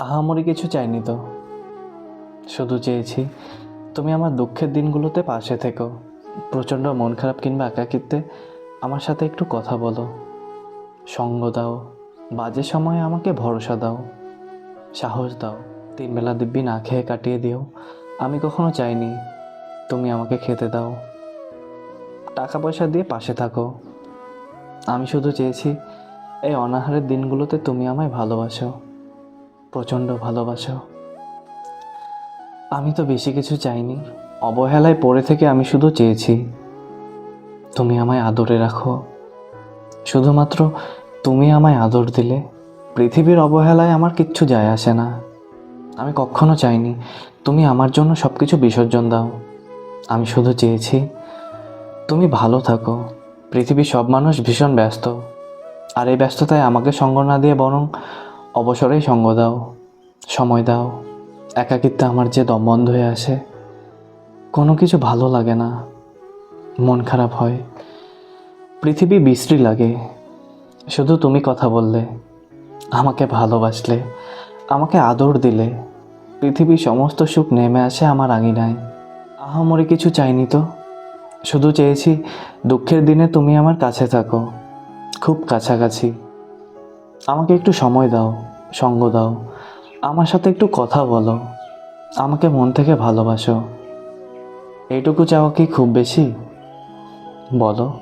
আহামরি কিছু চাইনি তো। শুধু চেয়েছি, তুমি আমার দুঃখের দিনগুলোতে পাশে থেকো। প্রচণ্ড মন খারাপ কিংবা একাকিত্বে আমার সাথে একটু কথা বলো। সঙ্গ দাও, বাজে সময়ে আমাকে ভরসা দাও। সাহস দাও তিন বেলা দিব্যি না খেয়ে কাটিয়ে দিও। আমি কখনো চাইনি, তুমি আমাকে খেতে দাও। টাকা পয়সা দিয়ে পাশে থাকো। আমি শুধু চেয়েছি, এই অনাহারের দিনগুলোতে তুমি আমায় ভালোবাসো। প্রচণ্ড ভালোবাসো আমি তো বেশি কিছু চাইনি। অবহেলায় পড়ে থেকে আমি শুধু চেয়েছি, তুমি আমায় আদরে রাখো। শুধুমাত্র তুমি আমায় আদর দিলে, পৃথিবীর অবহেলায় আমার কিচ্ছু যায় আসে না। আমি কখনো চাইনি, তুমি আমার জন্য সব কিছু বিসর্জন দাও। আমি শুধু চেয়েছি, তুমি ভালো থাকো। পৃথিবীর সব মানুষ ভীষণ ব্যস্ত, আর এই ব্যস্ততায় আমাকে সঙ্গ না দিয়ে বরং অবসরেই সঙ্গ দাও, সময় দাও। একাকিত্বে আমার যে দম বন্ধ হয়ে আসে, কোনো কিছু ভালো লাগে না। মন খারাপ হয়। পৃথিবী বিশ্রী লাগে। শুধু তুমি কথা বললে, আমাকে ভালোবাসলে, আমাকে আদর দিলে। পৃথিবীর সমস্ত সুখ নেমে আসে আমার আঙিনায়। আহামরি কিছু চাইনি তো? শুধু চেয়েছি, দুঃখের দিনে তুমি আমার কাছে থাকো। খুব কাছাকাছি। আমাকে একটু সময় দাও, সঙ্গ দাও। আমার সাথে একটু কথা বলো। আমাকে মন থেকে ভালোবাসো। এইটুকু চাওয়া কি খুব বেশি? বলো।